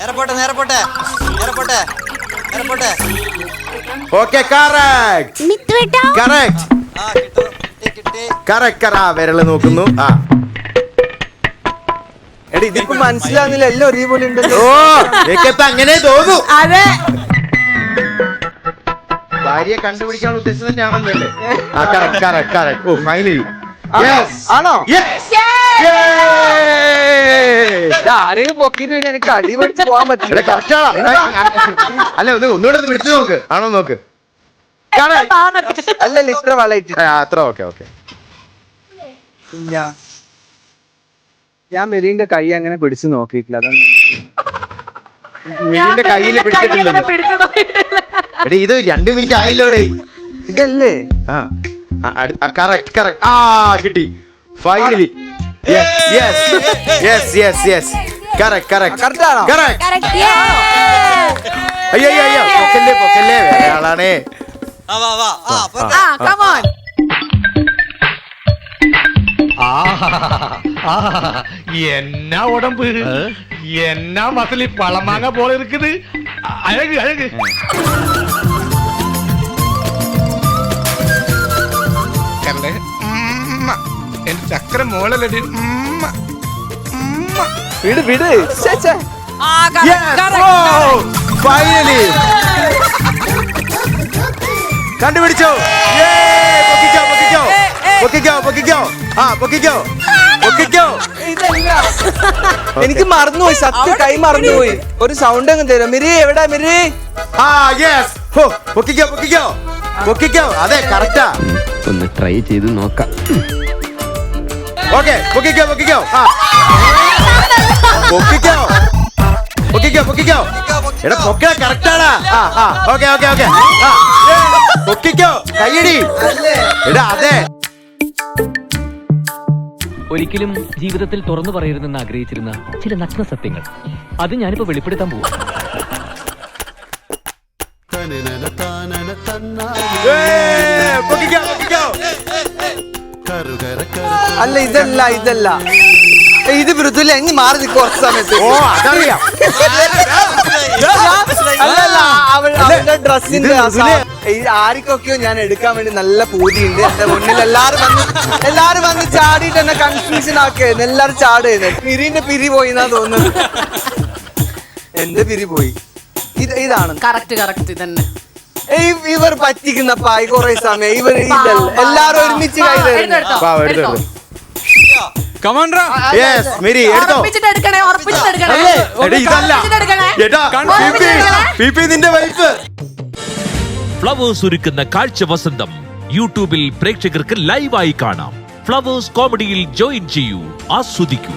നേരെ നേരെ പോട്ടെ ഓക്കേ പോട്ടെ നേരെ പോട്ടെ. ഓക്കെ കറക്റ്റ് കറക്റ്റ് ആ കിട്ടു കിട്ടി കിട്ടി. കറക്റ്റ് കറ വിരൽ നോക്കുന്നു. ആ. എടി ഇതിപ്പോ മനസ്സിലാവുന്നില്ല എല്ലാം ഒരേപോലെ ഉണ്ടല്ലോ. ഓ അങ്ങനെ തോന്നു. അതെ. ഭാര്യയെ കണ്ടുപിടിക്കാൻ ഉദ്ദേശിച്ചത് തന്നെയാണെന്നല്ലേ? ആ കറക്റ്റ് കറക്റ്റ് കറക്റ്റ് ഓ ഫൈനലി ആണോ? ആരെയും പൊക്കിട്ട് കഴിഞ്ഞാൽ എനിക്ക് അടി പഠിച്ച് പോകാൻ പറ്റില്ല. അല്ല ഒന്ന് ഒന്നുകൂടെ ഒന്ന് വിളിച്ചു നോക്ക്. ആണോ നോക്ക്. അല്ല ഇത്ര വളയിട്ട് ആ, അത്ര ഓക്കെ ഓക്കെ. ഞാൻ ഞാൻ മെരീന്റെ കൈ അങ്ങനെ പിടിച്ചു നോക്കിയിട്ടില്ല. അതാണ് മെരീന്റെ കയ്യിൽ പിടിച്ചിട്ടുണ്ട്? എടി ഇത് രണ്ട് മിനിറ്റ് ആയില്ലോടെ. ഇതല്ലേ? ആ കറക്റ്റ് കറക്റ്റ് ആ കിട്ടി. Finally yes yes yes yes correct correct correct correct correct ஐயோ ஐயோ பொக்கல்லே பொக்கல்லே வேளானே வா வா ஆ கம் ஆன் என்ன உடம்பு என்ன மசலி பழமாக போல இருக்குது அழகு அழகு എന്റെ മോളല്ലടി. വിട് വിട്. ഫൈനലി കണ്ടുപിടിച്ചോ. Yay! പൊക്കിക്കോ പൊക്കിക്കോ. പൊക്കിക്കോ പൊക്കിക്കോ. ആ പൊക്കിക്കോ. പൊക്കിക്കോ. ഇതല്ല. എനിക്ക് മറന്നുപോയി സത്യം കൈ മറന്നുപോയി. ഒരു സൗണ്ട് അങ്ങ് തരാം മിരി എവിടാ മിരി? ആ യെസ് പൊക്കിക്കോ പൊക്കിക്കോ. പൊക്കിക്കോ. അതെ കറക്റ്റാ ഒന്ന് ട്രൈ ചെയ്ത് നോക്കാം. ഓക്കെ പൊക്കിക്കോ പൊക്കിക്കോ ആ പൊക്കിക്കോ പൊക്കിക്കോ പൊക്കിക്കോ എടാ പൊക്കിയ കറക്റ്റാടാ. ആ ആ. ഓക്കെ ഓക്കെ ഓക്കെ ആ. പൊക്കിക്കോ കയ്യടി. എടാ അതെ. ഒരിക്കലും ജീവിതത്തിൽ തുറന്നു പറയരുതെന്ന് ആഗ്രഹിച്ചിരുന്ന ചില നഗ്ന സത്യങ്ങൾ. അത് ഞാനിപ്പോ വെളിപ്പെടുത്താൻ പോകും അല്ല ഇതല്ല ഇതല്ല. ഇത് മൃദുല ഇനി മാറി നിൽക്കും കുറച്ച് സമയത്ത്. ഓ അതറിയാം. അല്ലല്ല അവൾ അവളുടെ ഡ്രസ്സിന്റെ. ആർക്കൊക്കെയോ ഞാൻ എടുക്കാൻ വേണ്ടി നല്ല പൂതിയുണ്ട്. എന്റെ മുന്നിൽ എല്ലാരും വന്ന് എല്ലാരും വന്ന് ചാടിയിട്ട് എന്നെ കൺഫ്യൂഷൻ ആക്കിയായിരുന്നു എല്ലാരും ചാടുന്നത് പിരിന്റെ പിരി പോയി എന്നാ തോന്നുന്നത്. എന്റെ പിരി പോയി. ഇത് ഇതാണ്. കറക്റ്റ് കറക്റ്റ് തന്നെ ഇവർ പറ്റിക്കുന്ന പായ് കൊറേ സമയം. ഇവർ ഇതല്ല. എല്ലാരും ഒരുമിച്ച് കൈ തരുന്നു വാ, എടുത്തോ, എടുത്തോ. കമാൻഡ്രാ യെസ് മിരി എടുത്തോ? എടാ ഇതല്ല. എടാ പിപി എടുക്കണേ. പി പി നിന്റെ വൈഫ് ഫ്ലവേഴ്സ് ഒരുക്കുന്ന കാഴ്ച വസന്തം. യൂട്യൂബിൽ പ്രേക്ഷകർക്ക് ലൈവായി കാണാം. ഫ്ലവേഴ്സ് കോമഡിയിൽ ജോയിൻ ചെയ്യൂ ആസ്വദിക്കൂ.